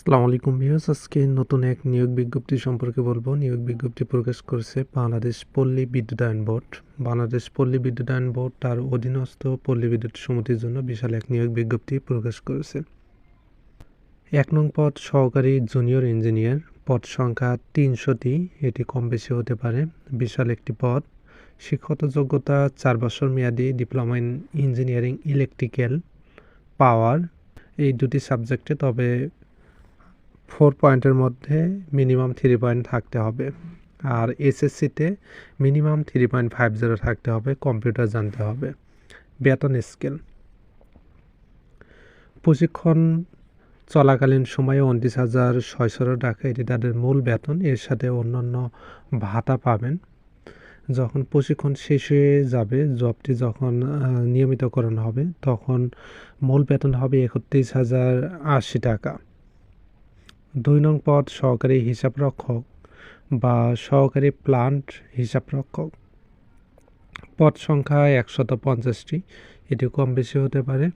আসসালামু আলাইকুম ভিউয়ার্স, আজকে নতুন এক নিয়োগ বিজ্ঞপ্তি সম্পর্কে বলব। নিয়োগ বিজ্ঞপ্তি প্রকাশ করেছে বাংলাদেশ পল্লী বিদ্যুতায়ন বোর্ড। বাংলাদেশ পল্লী বিদ্যুতায়ন বোর্ড তার অধীনস্থ পল্লী বিদ্যুৎ সমিতির জন্য বিশাল এক নিয়োগ বিজ্ঞপ্তি প্রকাশ করেছে। এক নং পদ, সহকারী জুনিয়র ইঞ্জিনিয়ার। পদ সংখ্যা তিনশোটি, এটি কম বেশি হতে পারে। বিশাল একটি পদ শিক্ষত যোগ্যতা চার বছর মেয়াদি, diploma in engineering electrical, power. এই দুটি সাবজেক্টে, তবে ফোর পয়েন্টের মধ্যে মিনিমাম থ্রি পয়েন্ট থাকতে হবে। আর এসএসসিতে minimum three point five zero থাকতে হবে, কম্পিউটার জানতে হবে। বেতন স্কেল। প্রশিক্ষণ চলাকালীন সময়ে উনত্রিশ হাজার ছয়শো টাকা এটি তাদের মূল বেতন, এর সাথে অন্যান্য ভাতা পাবেন। যখন প্রশিক্ষণ শেষ হয়ে যাবে, জবটি যখন নিয়মিতকরণ হবে, তখন মূল বেতন হবে একত্রিশ হাজার আশি টাকা। দুই নং পদ সহকারী হিসাবরক্ষক বা সহকারী প্লান্ট হিসাবরক্ষক। পদ সংখ্যা একশত পঞ্চাশটি, এটি কম বেশি হতে পারে।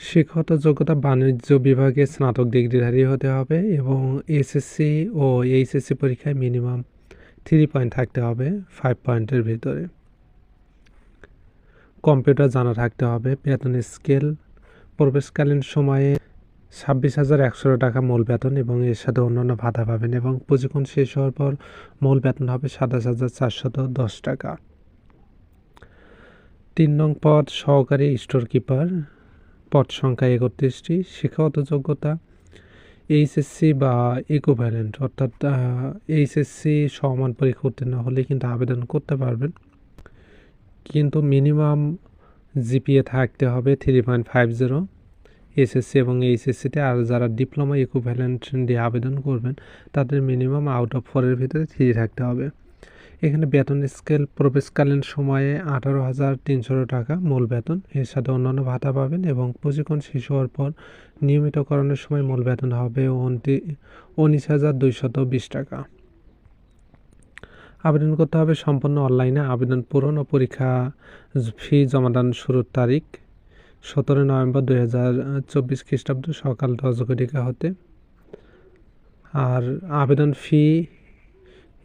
শিক্ষত যোগ্যতা বাণিজ্য বিভাগে স্নাতক ডিগ্রিধারী হতে হবে এবং এসএসসি ও এইচএসসি পরীক্ষায় মিনিমাম থ্রি পয়েন্ট থাকতে হবে ফাইভ পয়েন্টের ভিতরে। কম্পিউটার জানা থাকতে হবে বেতন স্কেল প্রবেশকালীন সময়ে ছাব্বিশ হাজার একশো টাকা মূল বেতন এবং এর সাথে অন্যান্য ভাতা পাবেন এবং প্রশিক্ষণ শেষ হওয়ার পর মূল বেতন হবে সাতাশ হাজার চারশত দশ টাকা। তিন নং পদ, সহকারী স্টোর কিপার, পদ সংখ্যা একত্রিশটি, শিক্ষাগত যোগ্যতা, এইচএসসি বা ইকোভ্যালেন্ট অর্থাৎ এইচএসসি সমান পরীক্ষা উত্তীর্ণ হলে কিন্তু আবেদন করতে পারবেন। কিন্তু মিনিমাম জিপিএ থাকতে হবে three point five zero SSC এবং এইচএসসিতে আর যারা ডিপ্লোমা ইকুইভ্যালেন্ট দিয়ে আবেদন করবেন, তাদের মিনিমাম আউট অফ ফোরের ভিতরে থ্রি থাকতে হবে। এখানে বেতন স্কেল প্রবেশকালীন সময়ে আঠারো হাজার তিনশো টাকা মূল বেতন। এর সাথে অন্যান্য ভাতা পাবেন এবং প্রশিক্ষণ শেষ হওয়ার পর নিয়মিতকরণের সময় মূল বেতন হবে উনিশ হাজার দুইশত বিশ টাকা। আবেদন করতে হবে সম্পূর্ণ অনলাইনে আবেদন পূরণ ও পরীক্ষা ফি জমাদান শুরুর তারিখ। সতেরো নভেম্বর দুই হাজার চব্বিশ খ্রিস্টাব্দ সকাল দশ ঘটিকা হতে। আর আবেদন ফি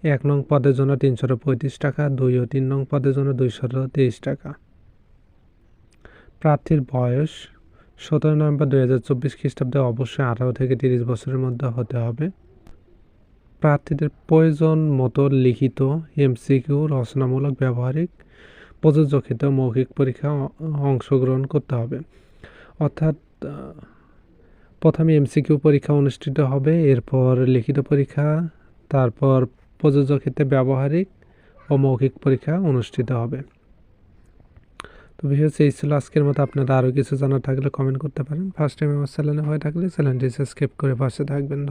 এক নং পদের জন্য তিনশো পঁয়ত্রিশ টাকা, দুই ও তিন নং পদের জন্য দুইশো তেইশ টাকা। প্রার্থীর বয়স সতেরো নভেম্বর দুই হাজার চব্বিশ খ্রিস্টাব্দে অবশ্যই আঠারো থেকে তিরিশ বছরের মধ্যে হতে হবে। প্রার্থীদের প্রয়োজন মতো লিখিত, এমসিকিউ, রচনামূলক, ব্যবহারিক প্রযোজ্য ক্ষেত্রে মৌখিক পরীক্ষা অংশগ্রহণ করতে হবে। অর্থাৎ প্রথমে এমসিকিউ পরীক্ষা অনুষ্ঠিত হবে, এরপর লিখিত পরীক্ষা, তারপর প্রযোজ্য ক্ষেত্রে ব্যবহারিক ও মৌখিক পরীক্ষা অনুষ্ঠিত হবে। তো বিশেষ এই ছিল আজকের মতো। আপনারা আরও কিছু জানার থাকলে কমেন্ট করতে পারেন। ফার্স্ট টাইম আমার চ্যানেলে হয়ে থাকলে চ্যানেলটি সাবস্ক্রাইব করে পাশে থাকবেন।